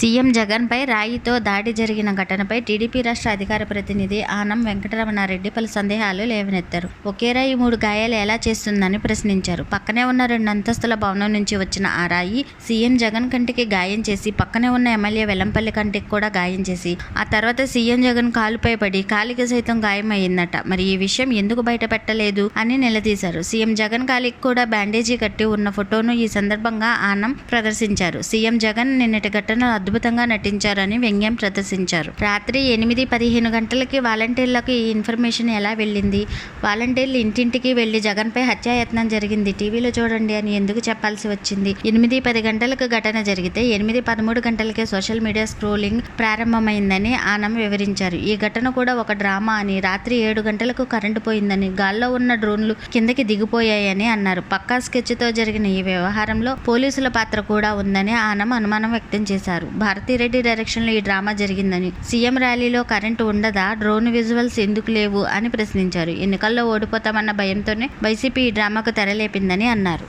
CM జగన్పై రాయితో దాడి జరిగిన ఘటనపై టీడీపీ రాష్ట్ర అధికార ప్రతినిధి ఆనం వెంకటరమణారెడ్డి పలు సందేహాలు లేవనెత్తారు. ఒకే రాయి మూడు గాయాలు ఎలా చేస్తుందని ప్రశ్నించారు. పక్కనే ఉన్న రెండు అంతస్తుల భవనం నుంచి వచ్చిన ఆ రాయి సీఎం జగన్ కంటికి గాయం చేసి పక్కనే ఉన్న ఎమ్మెల్యే వెల్లంపల్లి కంటికి కూడా గాయం చేసి ఆ తర్వాత సీఎం జగన్ కాలుపై పడి కాలికి సైతం గాయమైందట మరి ఈ విషయం ఎందుకు బయట పెట్టలేదు అని నిలదీశారు. సీఎం జగన్ కాలికి కూడా బ్యాండేజీ కట్టి ఉన్న ఫోటోను ఈ సందర్భంగా ఆనం ప్రదర్శించారు. సీఎం జగన్ నిన్నటి ఘటన అద్భుతంగా నటించారని వ్యంగ్యం ప్రదర్శించారు. రాత్రి ఎనిమిది పదిహేను గంటలకి వాలంటీర్లకు ఈ ఇన్ఫర్మేషన్ ఎలా వెళ్ళింది? వాలంటీర్లు ఇంటింటికి వెళ్ళి జగన్పై హత్యాయత్నం జరిగింది. టీవీలో చూడండి అని ఎందుకు చెప్పాల్సి వచ్చింది? ఎనిమిది పది గంటలకు ఘటన జరిగితే ఎనిమిది పదమూడు గంటలకే సోషల్ మీడియా స్క్రోలింగ్ ప్రారంభమైందని ఆనం వివరించారు. ఈ ఘటన కూడా ఒక డ్రామా అని రాత్రి ఏడు గంటలకు కరెంటు పోయిందని గాల్లో ఉన్న డ్రోన్లు కిందకి దిగిపోయాయని అన్నారు. పక్కా స్కెచ్తో జరిగిన ఈ వ్యవహారంలో పోలీసుల పాత్ర కూడా ఉందని ఆనం అనుమానం వ్యక్తం చేశారు. భారతిరెడ్డి డైరెక్షన్లో ఈ డ్రామా జరిగిందని. సీఎం ర్యాలీలో కరెంటు ఉండదా? డ్రోన్ విజువల్స్ ఎందుకు లేవు? అని ప్రశ్నించారు. ఎన్నికల్లో ఓడిపోతామన్న భయంతోనే వైసీపీ ఈ డ్రామాకు తెరలేపిందని అన్నారు.